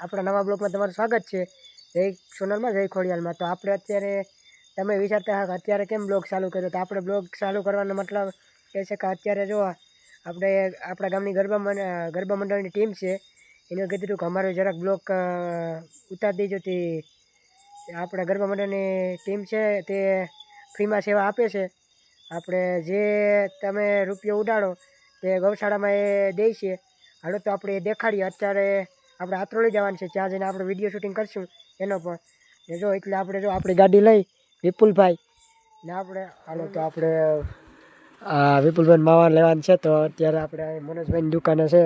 આપણા નવા બ્લોકમાં તમારું સ્વાગત છે. જય સોનલમાં, જય ખોડિયાલમાં. તો આપણે અત્યારે તમે વિચારતા હા કે અત્યારે કેમ બ્લોગ ચાલુ કર્યો? તો આપણે બ્લોગ ચાલુ કરવાનો મતલબ એ છે કે અત્યારે જો આપણે આપણા ગામની ગરબા ગરબા મંડળની ટીમ છે. એને કીધું કે અમારો જરાક બ્લોક ઉતારી દેજો તે આપણા ગરબા મંડળની ટીમ છે તે ફ્રીમાં સેવા આપે છે. આપણે જે તમે રૂપિયો ઉડાડો તે ગૌશાળામાં એ દે છે. હાલો તો આપણે દેખાડીએ. અત્યારે આપણે આત્રોલી જવાનું છે, ત્યાં જઈને આપણે વીડિયો શૂટિંગ કરશું એનો પણ. જો, એટલે આપણે જો આપણી ગાડી લઈ વિપુલભાઈ. ને આપણે, હાલો તો આપણે વિપુલભાઈ માવા લેવાનું છે, તો અત્યારે આપણે મનોજભાઈની દુકાને છે.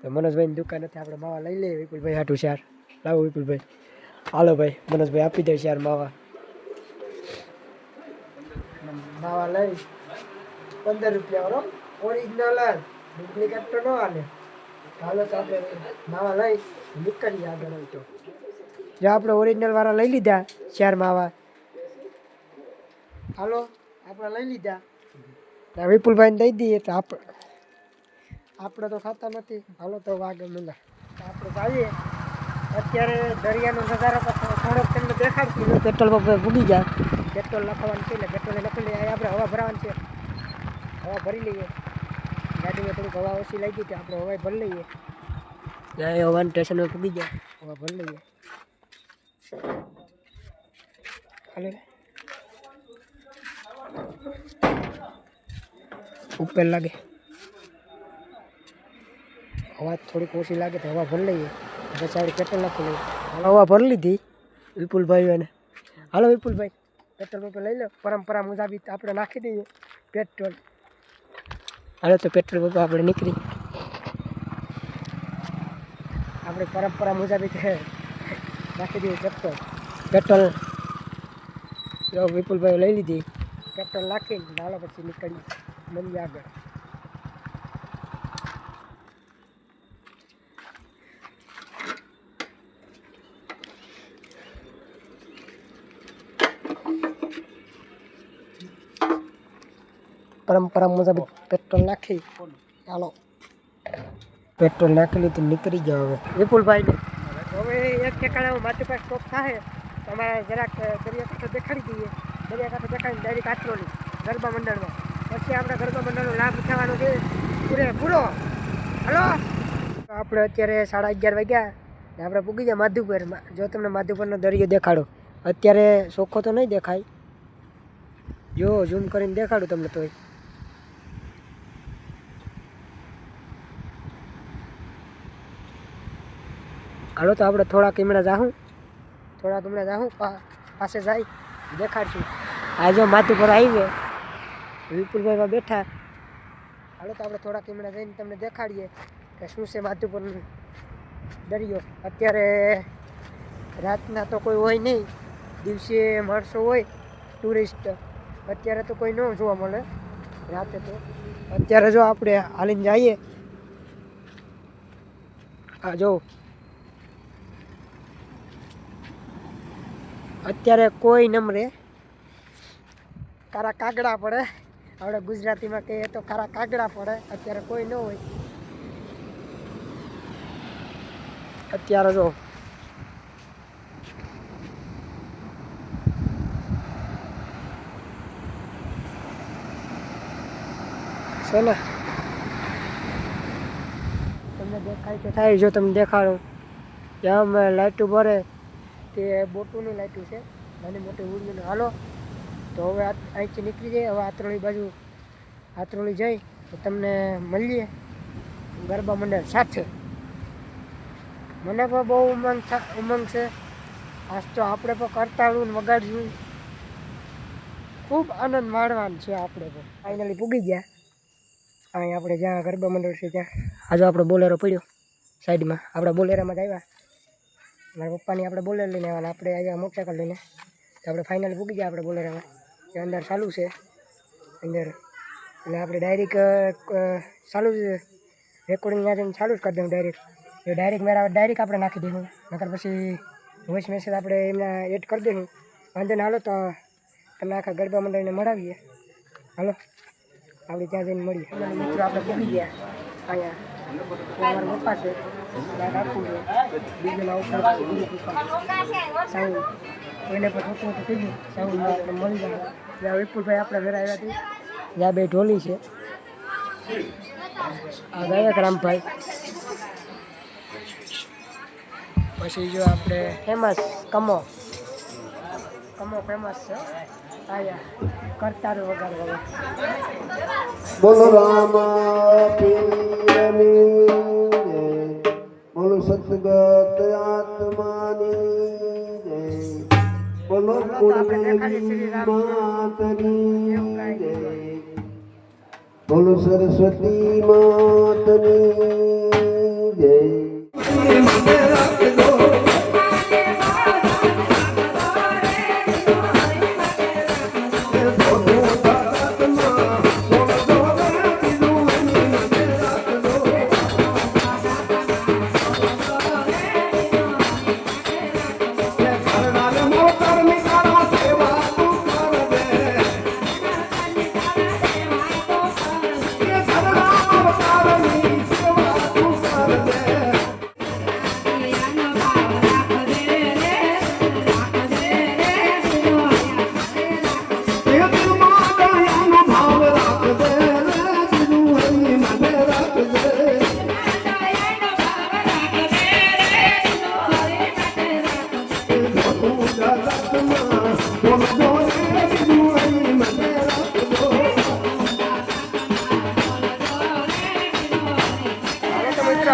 તો મનોજભાઈની દુકાનેથી આપણે માવા લઈ લઈએ. વિપુલભાઈ હાટું શેર લાવો વિપુલભાઈ. હાલો ભાઈ, મનોજભાઈ આપી દે શેર માવા. માવા લઈ પંદર રૂપિયા વાળો ઓરિજિનલ ડુપ્લિકેટ તો ન હાલે. હાલો તો આપણે માવા લઈ નીકળીએ આગળ હોય તો. જો આપણે ઓરિજિનલ વાળા લઈ લીધા ચાર માવા. હાલો આપણે લઈ લીધા. વિપુલભાઈને દઈ દઈએ તો આપણે આપણે તો ખાતા નથી. હાલો તો વાગે મિલા આપણે જઈએ. અત્યારે દરિયાનો નજારો થોડોક તમને દેખાડશું. પેટ્રોલ પંપ ભૂગી જાય પેટ્રોલ લખવાનું છે એટલે પેટ્રોલ લખી લઈએ. આપણે હવા ભરાવાનું છે. હવા ભરી લઈએ. ગાડીમાં થોડુંક હવા ઓછી લાગી હતી આપણે હવાય ભરી લઈએ. ત્યાં હવાનું પર પૂગી જાય. હવા ભરી લઈએ. હાલે. ઉપર લાગે. હવા થોડીક ઓછી લાગે તો હવા ભરી લઈએ. પછી આપણે પેટ્રોલ નાખી લઈએ. હવા ભરી લીધી. વિપુલભાઈ એને હાલો વિપુલભાઈ પેટ્રોલ પંપે લઈ લો. પરંપરા મુજબ આપણે નાખી દઈએ. પેટ્રોલ. હાલો તો પેટ્રોલ પંપ આપણે નીકળી. આપણે પરંપરા મુજબ રાખી દઈએ પેટ્રોલ પેટ્રોલ. જો વિપુલભાઈ લઈ લીધી. પેટ્રોલ નાખીને નાલો પછી નીકળી મળીએ આગળ. પરંપરા મુજબ પેટ્રોલ નાખી. ચાલો. પેટ્રોલ નાખી લીધું નીકળી જાવ હવે. વિપુલભાઈ, હવે એક ઠેકાણે માથે પાસે સ્ટોપ થાય તમારે જરાક દરિયાકાંઠો દેખાડી દઈએ. દરિયાકાંઠો દેખાડીને ડાયરી આત્રોલી ગરબા મંડળમાં. પછી આપણે ગરબા મંડળનો લાભ ઉઠાવવાનો છે. પૂરે, પૂરો. હલો? આપણે અત્યારે સાડા અગિયાર વાગ્યા. ને આપણે પૂગી ગયા માધુપરમાં. જો તમને માધુપરનો દરિયો દેખાડો. અત્યારે ચોખ્ખો તો નહીં દેખાય. જો ઝૂમ કરીને દેખાડું તમને તોય. હાલો તો આપણે થોડાક હમણાં જાહું. થોડાક હમણાં જાહું પાસે જાય, દેખાડશું. આ જો માથું પર વિપુલભાઈમાં બેઠા. હાલો તો આપણે થોડાક હમણાં જઈને તમને દેખાડીએ કે શું છે માથું પરનું દરિયો. અત્યારે રાતના તો કોઈ હોય નહીં. દિવસે માણસો હોય, ટુરિસ્ટ. અત્યારે તો કોઈ ન જોવા મળે, રાતે તો. અત્યારે જો આપણે હાલીને જઈએ. આ જો અત્યારે કોઈ નમરે. કારા કાગડા પડે. આપણે ગુજરાતીમાં કહીએ તો કારા કાગડા પડે. અત્યારે કોઈ ન હોય. અત્યારે જો. છે ને? તમને દેખાય કે થાય જો તમને દેખાડો. ત્યાં અમે લાઇટું ભરે. તે બોટુની લાઇટું છે, નાની મોટી ઉડીને હાલો. તો હવે અહીંથી નીકળી જઈએ, હવે આત્રોળી બાજુ આત્રોળી જઈ, તો તમને મળીએ ગરબા મંડળ સાથે. મને પણ બહુ ઉમંગ ઉમંગ છે. આજ તો આપણે પણ કરતાળું ને વગાડશું ખૂબ આનંદ માણવાનો છે આપણે પણ. ફાઇનલી પૂગી ગયા. અહીં આપણે જ્યાં ગરબા મંડળ છે ત્યાં. આજે આપણો બોલેરો પડ્યો સાઈડમાં. આપણે બોલેરામાં જ આવ્યા. મારા પપ્પાની આપણે બોલેર લઈને આવવાના. આપણે આવ્યા મોટરસાઇકલ લઈને. તો આપણે ફાઇનલ પૂગી ગયા આપણે બોલેરામાં એ અંદર ચાલુ છે. અંદર. એટલે આપણે ડાયરેક્ટ ચાલુ જ રેકોર્ડિંગ ના જઈને ચાલુ જ કરી દઉં ડાયરેક્ટ એ ડાયરેક્ટ મેરા ડાયરેક્ટ આપણે નાખી દઈશું નકર પછી વોઇસ મેસેજ આપણે એમના એડ કરી દઈશું વાંધો ના હાલો તો તમે આખા ગરબા મંડળને મળાવીએ. હાલો? આપણે ત્યાં જઈને મળીએ. મિત્રો, આપણે પૂકી ગયા. અહીંયા. ત્યાં પપ્પા છે ત્યાં રાખવું કોઈને પણ હતું આપણે મળી જાય ત્યાં વિપુલભાઈ આપણે ઘરે આવ્યા હતી ત્યાં બે ઢોલી છે. આ ગાયક રામભાઈ પછી જો આપણે ફેમસ કમો. કમો ફેમસ છે. આયા, કરતારો વગર બોલો રામ બોલો સતગત આત્માની જય બોલો માતની જય બોલો સરસ્વતી માતની જય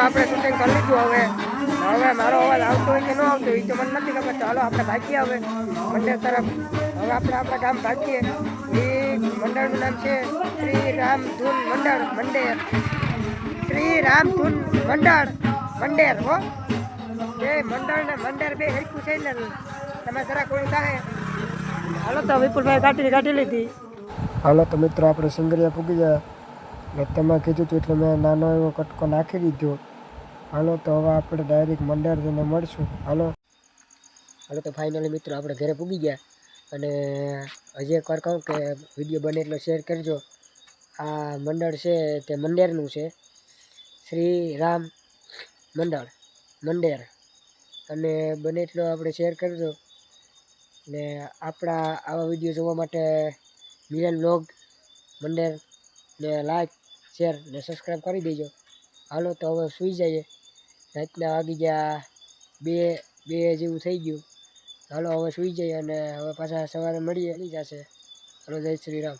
આપણે શૂટિંગ કરી લીધું હવે. હવે મારો અવાજ આવતો હોય કે ન આવતો હોય તો મને નથી ખબર. ચાલો આપણે ભાગીએ હવે. મંડળ તરફ. હવે આપણે આપણા ગામ ભાગીએ. એ મંડળનું નામ છે શ્રી રામ ધૂન મંડળ, મંડેર. શ્રી રામ ધૂન મંડળ, મંડેર, હો. જે મંડળ ને મંડેર બે હરખું છે ને તમે જરા કોઈ થાય હાલો તો વિપુલભાઈ કાઢી કાઢી લીધી. હાલો તો મિત્રો, આપણે સિંગરિયા પૂગી ગયા. એટલે તમે કીધું હતું એટલે મેં નાનો એવો કટકો નાખી દીધો. હાલો, તો હવે આપણે ડાયરેક્ટ મંડળ જઈને મળશું. હાલો. હાલો, તો ફાઇનલી મિત્રો આપણે ઘરે પૂગી ગયા. અને હજી એકવાર કહું કે વીડિયો બને એટલો શેર કરજો. આ મંડળ છે તે મંડેરનું છે. શ્રી રામ મંડળ મંડેર. અને બને એટલો આપણે શેર કરજો. ને આપણા આવા વીડિયો જોવા માટે મિલન બ્લોગ મંડેર ને લાઈક શેર ને સબસ્ક્રાઈબ કરી દેજો. હાલો, તો હવે સૂઈ જઈએ. રાતના વાગી ગયા, બે બે જેવું થઈ ગયું. હાલો, હવે સૂઈ જઈએ અને હવે પાછા સવારે મળીએ. એની જશે હાલો, જય શ્રી રામ.